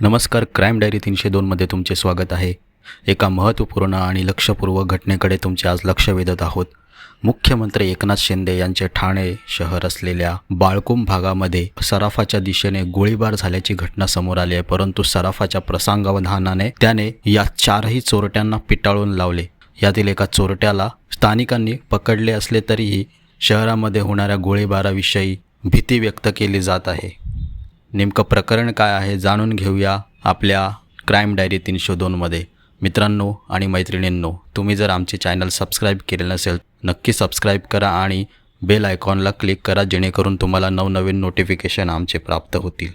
नमस्कार crime diary तीनशे दोनमध्ये तुमचे स्वागत आहे. एका महत्त्वपूर्ण आणि लक्षपूर्वक घटनेकडे तुमचे आज लक्ष वेधत आहोत. मुख्यमंत्री एकनाथ शिंदे यांचे ठाणे शहर असलेल्या बाळकुम भागामध्ये सराफाच्या दिशेने गोळीबार झाल्याची घटना समोर आली आहे परंतु सराफाच्या प्रसंगावधानाने त्याने या चारही चोरट्यांना पिटाळून लावले. यातील एका चोरट्याला स्थानिकांनी पकडले असले तरीही शहरामध्ये होणाऱ्या गोळीबाराविषयी भीती व्यक्त केली जात आहे. नेमकं प्रकरण काय आहे जाणून घेऊया आपल्या क्राईम डायरी तीनशे दोनमध्ये. मित्रांनो आणि मैत्रिणींनो तुम्ही जर आमचे चॅनल सबस्क्राईब केले नसेल नक्की सबस्क्राईब करा आणि बेल आयकॉनला क्लिक करा जेणेकरून तुम्हाला नवनवीन नोटिफिकेशन आमचे प्राप्त होतील.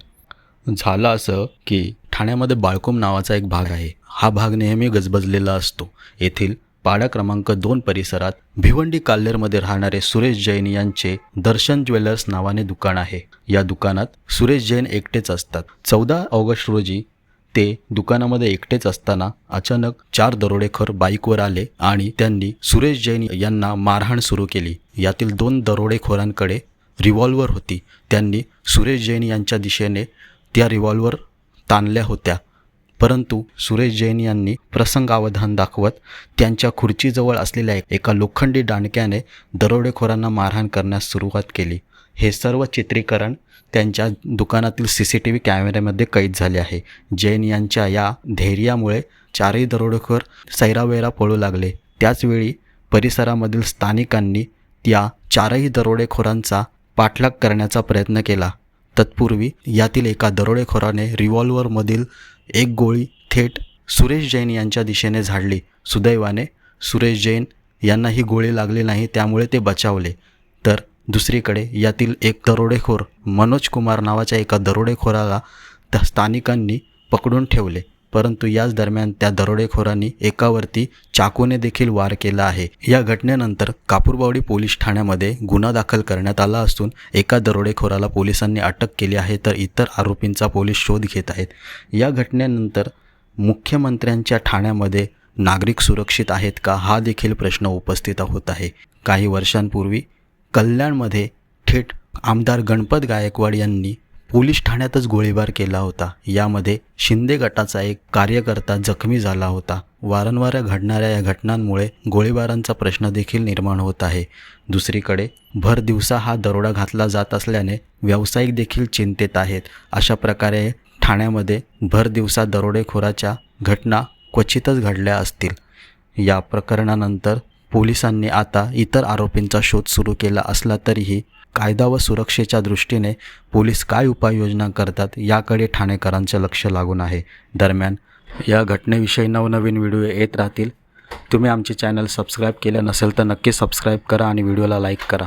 झालं असं की ठाण्यामध्ये बाळकुम नावाचा एक भाग आहे. हा भाग नेहमी गजबजलेला असतो. येथील पाडा क्रमांक दोन परिसरात भिवंडी काल्लेरमध्ये राहणारे सुरेश जैन यांचे दर्शन ज्वेलर्स नावाने दुकान आहे. या दुकानात सुरेश जैन एकटेच असतात. चौदा ऑगस्ट रोजी ते दुकानामध्ये एकटेच असताना अचानक चार दरोडेखोर बाईकवर आले आणि त्यांनी सुरेश जैन यांना मारहाण सुरू केली. यातील दोन दरोडेखोरांकडे रिव्हॉल्वर होती. त्यांनी सुरेश जैन यांच्या दिशेने त्या रिव्हॉल्वर ताणल्या होत्या. परंतु सुरेश जैन यांनी प्रसंगावधान दाखवत त्यांच्या खुर्चीजवळ असलेल्या एका लोखंडी दांडक्याने दरोडेखोरांना मारहाण करण्यास सुरुवात केली. हे सर्व चित्रीकरण त्यांच्या दुकानातील सी सी टी व्ही कॅमेऱ्यामध्ये कैद झाले आहे. जैन यांच्या या धैर्यामुळे चारही दरोडेखोर सैरावैरा पळू लागले. त्याचवेळी परिसरामधील स्थानिकांनी त्या चारही दरोडेखोरांचा पाठलाग करण्याचा प्रयत्न केला. तत्पूर्वी यातील एका दरोडेखोराने रिव्हॉल्वरमधील एक गोळी थेट सुरेश जैन यांच्या दिशेने झाडली. सुदैवाने सुरेश जैन यांना ही गोळी लागली नाही त्यामुळे ते बचावले. तर दुसरीकडे यातील एक दरोडेखोर मनोज कुमार नावाच्या एका दरोडेखोराला त्या स्थानिकांनी पकडून ठेवले. परंतु याच दरम्यान त्या दरोडेखोरांनी एकावरती चाकूने देखील वार केला आहे. या घटनेनंतर कापूरबावडी पोलीस ठाण्यामध्ये गुन्हा दाखल करण्यात आला असून एका दरोडेखोराला पोलिसांनी अटक केली आहे तर इतर आरोपींचा पोलीस शोध घेत आहेत. या घटनेनंतर मुख्यमंत्र्यांच्या ठाण्यामध्ये नागरिक सुरक्षित आहेत का हा देखील प्रश्न उपस्थित होत आहे. काही वर्षांपूर्वी कल्याणमध्ये थेट आमदार गणपत गायकवाड यांनी पोलीस ठाण्यातच गोळीबार केला होता. यामध्ये शिंदे गटाचा एक कार्यकर्ता जखमी झाला होता. वारंवार घडणाऱ्या या घटनांमुळे गोळीबारांचा प्रश्न देखील निर्माण होत आहे. दुसरीकडे भर दिवसा हा दरोडा घातला जात असल्याने व्यावसायिक देखील चिंतेत आहेत. अशा प्रकारे ठाण्यामध्ये भर दिवसा दरोडेखोराच्या घटना क्वचितच घडल्या असतील. या प्रकरणानंतर पोलिसांनी आता इतर आरोपींचा शोध सुरू केला असला तरीही कायदा व सुरक्षेच्या दृष्टीने पोलीस काय उपाययोजना करतात याकडे ठाणेकरांचं लक्ष लागून आहे. दरम्यान या घटनेविषयी नवनवीन व्हिडिओ येत राहतील. तुम्ही आमचे चॅनल सबस्क्राईब केलं नसेल तर नक्की सबस्क्राईब करा आणि व्हिडिओला लाईक करा.